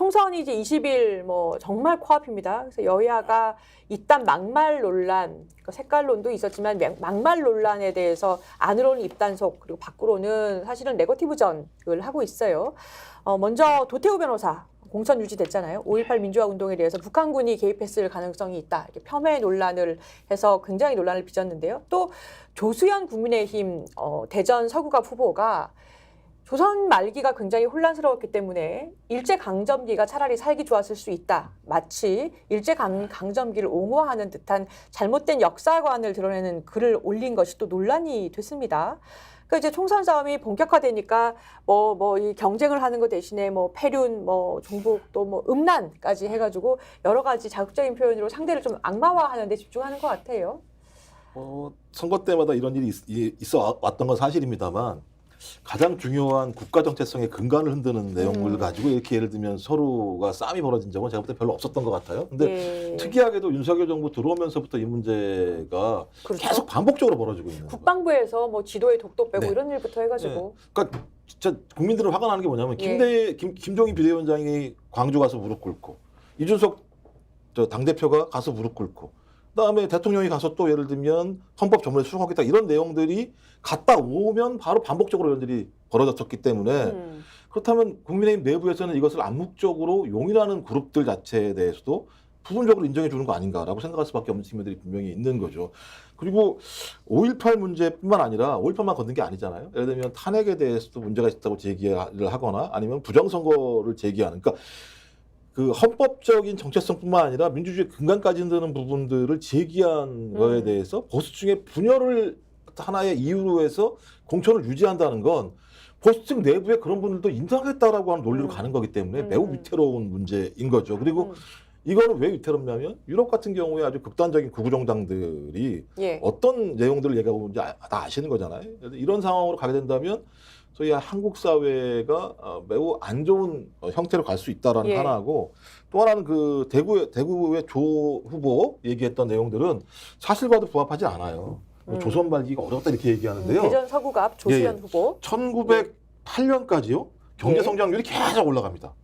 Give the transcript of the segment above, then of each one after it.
총선이 이제 20일 뭐 정말 코앞입니다. 그래서 여야가 이딴 막말 논란, 그 색깔론도 있었지만 막- 막말 논란에 대해서 안으로는 입단속 그리고 밖으로는 사실은 네거티브전을 하고 있어요. 어, 먼저 도태우 변호사 공천 유지됐잖아요. 5.18 민주화 운동에 대해서 북한군이 개입했을 가능성이 있다. 이렇게 폄훼 논란을 해서 굉장히 논란을 빚었는데요. 또 조수현 국민의힘 어, 대전 서구갑 후보가 조선 말기가 굉장히 혼란스러웠기 때문에 일제 강점기가 차라리 살기 좋았을 수 있다. 마치 일제 강, 강점기를 옹호하는 듯한 잘못된 역사관을 드러내는 글을 올린 것이 또 논란이 됐습니다. 그 이제 총선 싸움이 본격화되니까 뭐 뭐 이 경쟁을 하는 것 대신에 뭐 폐륜, 뭐 종북 또 뭐 음란까지 해가지고 여러 가지 자극적인 표현으로 상대를 좀 악마화하는 데 집중하는 것 같아요. 어, 선거 때마다 이런 일이 있, 이- 있어 왔던 건 사실입니다만 가장 중요한 국가 정체성의 근간을 흔드는 내용을 음. 가지고 이렇게 예를 들면 서로가 싸움이 벌어진 적은 제가 볼 때 별로 없었던 것 같아요. 근데 예. 특이하게도 윤석열 정부 들어오면서부터 이 문제가 그렇죠. 계속 반복적으로 벌어지고 있는 거예요. 국방부에서 뭐 지도에 독도 빼고 네. 이런 일부터 해가지고 그러니까 진짜 국민들은 화가 나는 게 뭐냐면 예. 김대 김, 김종인 비대위원장이 광주 가서 무릎 꿇고 이준석 저 당 대표가 가서 무릎 꿇고 그다음에 대통령이 가서 또 예를 들면 헌법 전문에 수정하겠다 이런 내용들이 갔다 오면 바로 반복적으로 이런 일이 벌어졌기 때문에 음. 그렇다면 국민의힘 내부에서는 이것을 암묵적으로 용인하는 그룹들 자체에 대해서도 부분적으로 인정해 주는 거 아닌가라고 생각할 수밖에 없는 측면들이 분명히 있는 거죠. 그리고 5.18 문제뿐만 아니라 5.18만 건든 게 아니잖아요. 예를 들면 탄핵에 대해서도 문제가 있다고 제기를 하거나 아니면 부정선거를 제기하는 그러니까 그 헌법적인 정체성뿐만 아니라 민주주의 근간까지 흔드는 부분들을 제기한 거에 음. 대해서 보수층의 분열을 하나의 이유로 해서 공천을 유지한다는 건 보수층 내부에 그런 분들도 인정하겠다라고 하는 논리로 음. 가는 거기 때문에 음. 매우 위태로운 문제인 거죠. 그리고 음. 이거는 왜 위태롭냐면 유럽 같은 경우에 아주 극단적인 구구 정당들이 예. 어떤 내용들을 얘기하고 있는지 아- 다 아시는 거잖아요. 이런 상황으로 가게 된다면 소위 한국 사회가 어, 매우 안 좋은 어, 형태로 갈 수 있다라는 예. 하나하고 또 하나는 그 대구의 대구의 조 후보 얘기했던 내용들은 사실과도 부합하지 않아요. 뭐 음. 조선 말기가 어렵다 이렇게 얘기하는데요. 대전 서구갑 조수현 예, 예. 후보. 1908년까지요. 경제 예. 성장률이 계속 올라갑니다.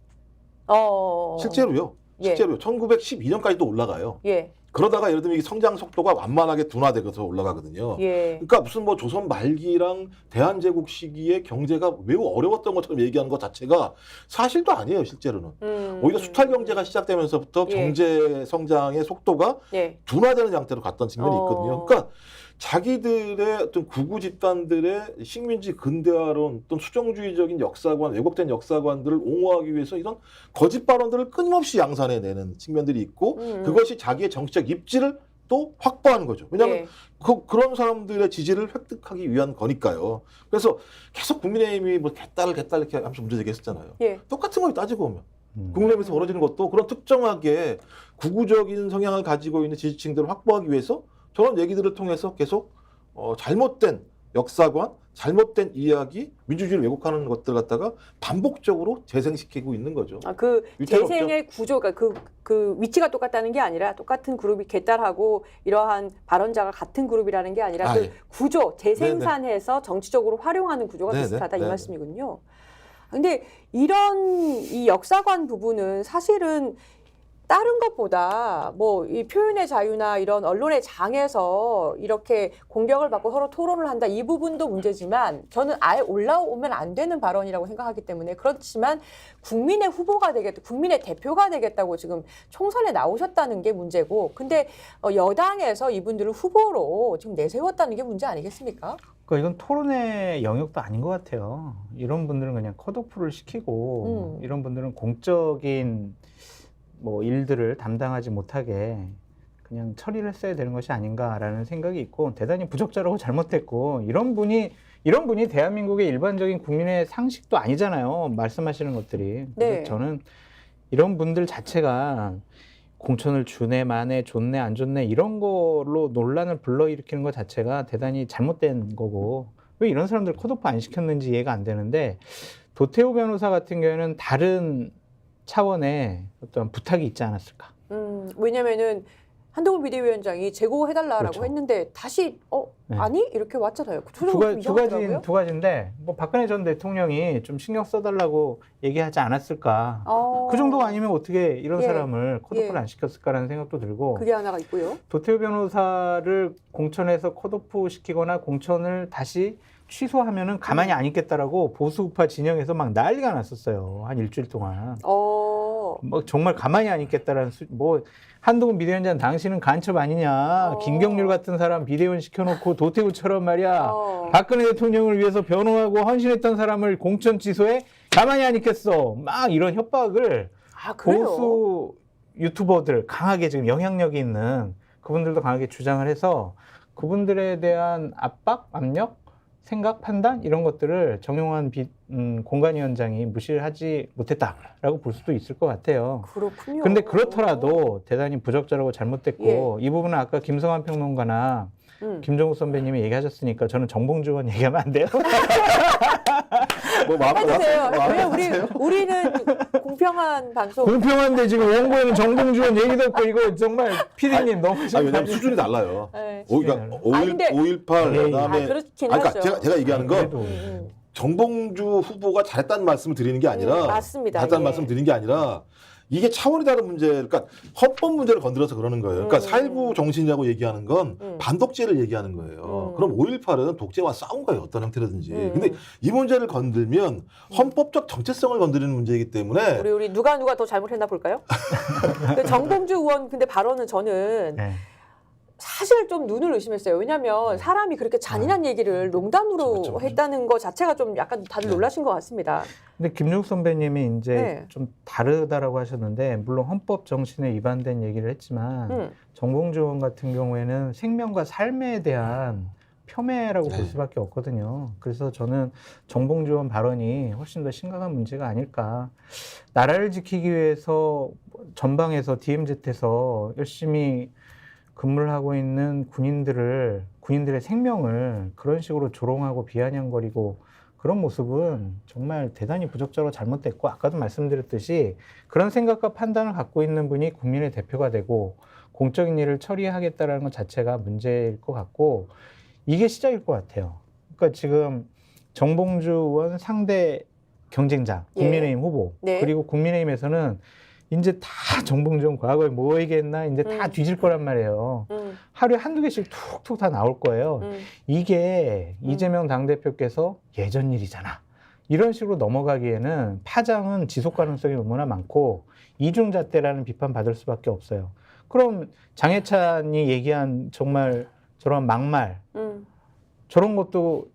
어. 실제로요. 예. 실제로요. 1912년까지도 올라가요. 예. 그러다가 예를 들면 이 성장 속도가 완만하게 둔화되면서 올라가거든요. 예. 그러니까 무슨 뭐 조선 말기랑 대한제국 시기에 경제가 매우 어려웠던 것처럼 얘기하는 것 자체가 사실도 아니에요, 실제로는. 음. 오히려 수탈 경제가 시작되면서부터 예. 경제 성장의 속도가 예. 둔화되는 형태로 갔던 측면이 어. 있거든요. 그러니까 자기들의 어떤 구구 집단들의 식민지 근대화론 또는 수정주의적인 역사관, 왜곡된 역사관들을 옹호하기 위해서 이런 거짓 발언들을 끊임없이 양산해 내는 측면들이 있고 음. 그것이 자기의 정치적 입지를 또 확보하는 거죠. 왜냐하면 예. 그, 그런 사람들의 지지를 획득하기 위한 거니까요. 그래서 계속 국민의힘이 뭐 개딸 개딸 이렇게 하면서 문제 제기했었잖아요. 예. 똑같은 거에 따지고 오면 음. 국내에서 벌어지는 것도 그런 특정하게 구구적인 성향을 가지고 있는 지지층들을 확보하기 위해서 저런 얘기들을 통해서 계속 어, 잘못된 역사관, 잘못된 이야기, 민주주의를 왜곡하는 것들 갖다가 반복적으로 재생시키고 있는 거죠. 아, 그? 재생의 구조가 그, 그 위치가 똑같다는 게 아니라 똑같은 그룹이 개딸하고 이러한 발언자가 같은 그룹이라는 게 아니라 아, 그 예. 구조 재생산해서 정치적으로 활용하는 구조가 네네, 비슷하다 이 네네. 말씀이군요. 근데 이런 이 역사관 부분은 사실은 다른 것보다 뭐 이 표현의 자유나 이런 언론의 장에서 이렇게 공격을 받고 서로 토론을 한다 이 부분도 문제지만 저는 아예 올라오면 안 되는 발언이라고 생각하기 때문에 그렇지만 국민의 후보가 되겠다, 국민의 대표가 되겠다고 지금 총선에 나오셨다는 게 문제고 근데 어, 여당에서 이분들을 후보로 지금 내세웠다는 게 문제 아니겠습니까? 그러니까 이건 토론의 영역도 아닌 것 같아요. 이런 분들은 그냥 컷오프를 시키고 음. 이런 분들은 공적인 뭐 일들을 담당하지 못하게 그냥 처리를 했어야 되는 것이 아닌가라는 생각이 있고 대단히 부적절하고 잘못됐고 이런 분이 이런 분이 대한민국의 일반적인 국민의 상식도 아니잖아요. 말씀하시는 것들이. 네. 저는 이런 분들 자체가 공천을 주네 마네 좋네 안 좋네 이런 걸로 논란을 불러일으키는 것 자체가 대단히 잘못된 거고 왜 이런 사람들 컷오프 안 시켰는지 이해가 안 되는데 도태우 변호사 같은 경우에는 다른 차원의 어떤 부탁이 있지 않았을까? 음, 왜냐면은 한동훈 비대위원장이 제고해달라라고 그렇죠. 했는데 다시 어 네. 아니 이렇게 왔잖아요. 그 두, 표정이 가, 좀두 가지. 두 가지인데 뭐 박근혜 전 대통령이 좀 신경 써달라고 얘기하지 않았을까? 어, 그 정도가 아니면 어떻게 이런 예. 사람을 컷오프를 예. 안 시켰을까라는 생각도 들고 그게 하나가 있고요. 도태우 변호사를 공천에서 컷오프 시키거나 공천을 다시 취소하면은 가만히 안 있겠다라고 보수 우파 진영에서 막 난리가 났었어요 한 일주일 동안 어. 뭐 정말 가만히 안 있겠다라는 수, 뭐 한동훈 비대위원장 당신은 간첩 아니냐 어. 김경률 같은 사람 비대위원 시켜놓고 도태우처럼 말이야 어. 박근혜 대통령을 위해서 변호하고 헌신했던 사람을 공천 취소해 가만히 안 있겠어 막 이런 협박을 아. 보수 유튜버들 강하게 지금 영향력이 있는 그분들도 강하게 주장을 해서 그분들에 대한 압박, 압력, 생각, 판단 이런 것들을 정용환 비, 음, 공관위원장이 무시를 하지 못했다라고 볼 수도 있을 것 같아요. 그렇군요. 근데 그렇더라도 대단히 부적절하고 잘못됐고 예. 이 부분은 아까 김성환 평론가나 음. 김정욱 선배님이 얘기하셨으니까 저는 정봉주 의원 얘기하면 안 돼요? 뭐 마음 해주세요. 마음 왜 우리 아프세요? 우리는 공평한 방송. 공평한데 지금 원고에는 정봉주 의원 얘기도 없고 이거 정말 피디님 너무 아 왜냐면 수준이 달라요. 네. 오, 그러니까 아, 5일, 근데- 5.18 에이. 그다음에 아, 그렇긴 아니, 그러니까 하죠. 제가 제가 얘기하는 건 그래도 음, 음. 정봉주 후보가 잘했다는 말씀을 드리는 게 아니라 음, 맞습니다. 잘했다는 예. 말씀 드리는 게 아니라 이게 차원이 다른 문제, 그러니까 헌법 문제를 건드려서 그러는 거예요. 그러니까 음. 살구 정신이라고 얘기하는 건 음. 반독재를 얘기하는 거예요. 음. 그럼 5.18은 독재와 싸운 거예요. 어떤 형태로든지. 음. 근데 이 문제를 건들면 헌법적 정체성을 건드리는 문제이기 때문에 우리 우리 누가 누가 더 잘못했나 볼까요? 그 정봉주 의원 근데 발언은 저는 네. 사실 좀 눈을 의심했어요. 왜냐하면 사람이 그렇게 잔인한 얘기를 농담으로 네. 그렇죠, 그렇죠. 했다는 것 자체가 좀 약간 다들 네. 놀라신 것 같습니다. 근데 김종욱 선배님이 이제 네. 좀 다르다라고 하셨는데 물론 헌법 정신에 위반된 얘기를 했지만 음. 정봉주 의원 같은 경우에는 생명과 삶에 대한 폄훼라고 볼 네. 수밖에 없거든요. 그래서 저는 정봉주 의원 발언이 훨씬 더 심각한 문제가 아닐까. 나라를 지키기 위해서 전방에서 DMZ에서 열심히 근무를 하고 있는 군인들을 군인들의 생명을 그런 식으로 조롱하고 비아냥거리고 그런 모습은 정말 대단히 부적절하고 잘못됐고 아까도 말씀드렸듯이 그런 생각과 판단을 갖고 있는 분이 국민의 대표가 되고 공적인 일을 처리하겠다라는 것 자체가 문제일 것 같고 이게 시작일 것 같아요. 그러니까 지금 정봉주 의원 상대 경쟁자 예. 국민의힘 후보 네. 그리고 국민의힘에서는 이제 다 정봉주 의원 과거에 뭐 얘기했나 이제 다 음. 뒤질 거란 말이에요. 음, 하루에 한두 개씩 툭툭 다 나올 거예요. 음. 이게 음. 이재명 당대표께서 예전 일이잖아. 이런 식으로 넘어가기에는 파장은 지속 가능성이 너무나 많고 이중잣대라는 비판 받을 수밖에 없어요. 그럼 장해찬이 얘기한 정말 저런 막말 음. 저런 것도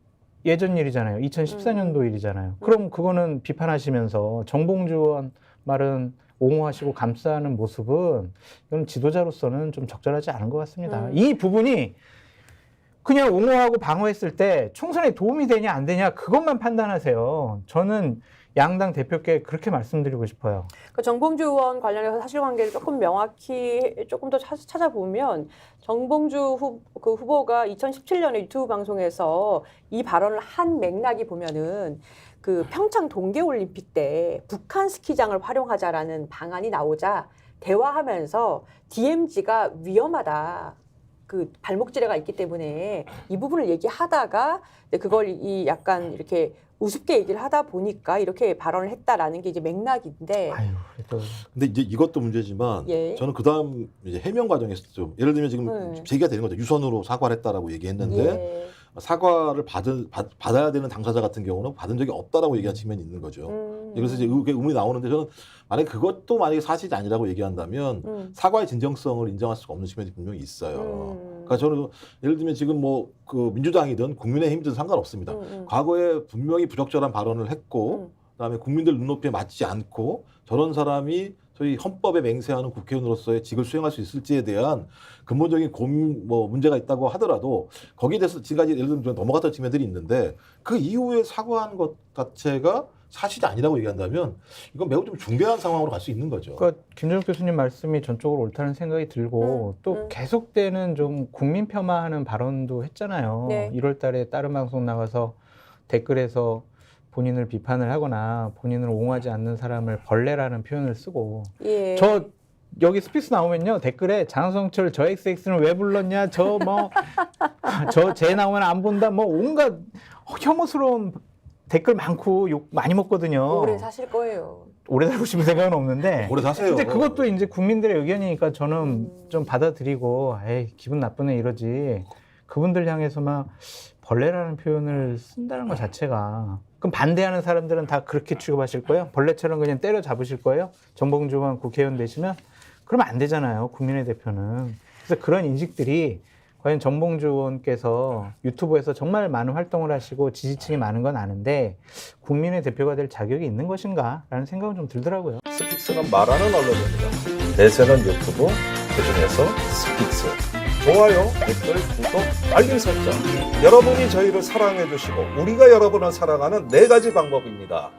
예전 일이잖아요. 2014년도 일이잖아요. 그럼 그거는 비판하시면서 정봉주 의원 말은 옹호하시고 감싸는 모습은 이건 지도자로서는 좀 적절하지 않은 것 같습니다. 음. 이 부분이 그냥 옹호하고 방어했을 때 총선에 도움이 되냐 안 되냐 그것만 판단하세요. 저는 양당 대표께 그렇게 말씀드리고 싶어요. 그 정봉주 의원 관련해서 사실관계를 조금 명확히 조금 더 찾- 찾아보면 정봉주 후, 그 후보가 2017년에 유튜브 방송에서 이 발언을 한 맥락이 보면은 그 평창 동계올림픽 때 북한 스키장을 활용하자라는 방안이 나오자 대화하면서 DMZ가 위험하다. 그 발목 지뢰가 있기 때문에 이 부분을 얘기하다가 그걸 이 약간 이렇게 우습게 얘기를 하다 보니까 이렇게 발언을 했다라는 게 이제 맥락인데 아유, 그래도 근데 이제 이것도 문제지만 예. 저는 그 다음 이제 해명 과정에서 좀 예를 들면 지금 네. 제기가 되는 거죠. 유선으로 사과를 했다라고 얘기했는데 예. 사과를 받은 받, 받아야 되는 당사자 같은 경우는 받은 적이 없다라고 얘기한 측면이 있는 거죠. 음. 그래서 이제 의- 의문이 나오는데 저는 만약 에 그것도 만약에 사실이 아니라고 얘기한다면 음. 사과의 진정성을 인정할 수가 없는 측면이 분명히 있어요. 음. 그러니까 저는 예를 들면 지금 뭐 그 민주당이든 국민의힘이든 상관없습니다. 음, 음. 과거에 분명히 부적절한 발언을 했고 음. 그다음에 국민들 눈높이에 맞지 않고 저런 사람이 저희 헌법에 맹세하는 국회의원으로서의 직을 수행할 수 있을지에 대한 근본적인 고민 뭐 문제가 있다고 하더라도 거기에 대해서 지금까지 예를 들면 좀 넘어갔던 측면들이 있는데 그 이후에 사과한 것 자체가 사실이 아니라고 얘기한다면 이건 매우 좀 중대한 상황으로 갈 수 있는 거죠. 그러니까 김정욱 교수님 말씀이 전적으로 옳다는 생각이 들고 음, 또 음. 계속되는 좀 국민 폄하하는 발언도 했잖아요. 네. 1월 달에 다른 방송 나가서 댓글에서 본인을 비판을 하거나 본인을 옹호하지 않는 사람을 벌레라는 표현을 쓰고 예. 저 여기 스피스 나오면요 댓글에 장성철 저 XX는 왜 불렀냐 저 뭐 저쟤 나오면 안 본다 뭐 온갖 혐오스러운 댓글 많고 욕 많이 먹거든요. 오래 사실 거예요. 오래 살고 싶은 생각은 없는데 오래 사세요. 근데 그것도 이제 국민들의 의견이니까 저는 음. 좀 받아들이고 에이 기분 나쁘네 이러지 그분들 향해서 막 벌레라는 표현을 쓴다는 것 자체가 그럼 반대하는 사람들은 다 그렇게 취급하실 거예요? 벌레처럼 그냥 때려 잡으실 거예요? 정봉주만 국회의원 되시면 그러면 안 되잖아요 국민의 대표는 그래서 그런 인식들이 과연 정봉주 의원께서 유튜브에서 정말 많은 활동을 하시고 지지층이 많은 건 아는데 국민의 대표가 될 자격이 있는 것인가라는 생각은 좀 들더라고요. 스픽스는 말하는 언론입니다. 대세는 유튜브, 그중에서 스픽스. 좋아요, 댓글, 구독, 알림 설정. 여러분이 저희를 사랑해 주시고 우리가 여러분을 사랑하는 네 가지 방법입니다.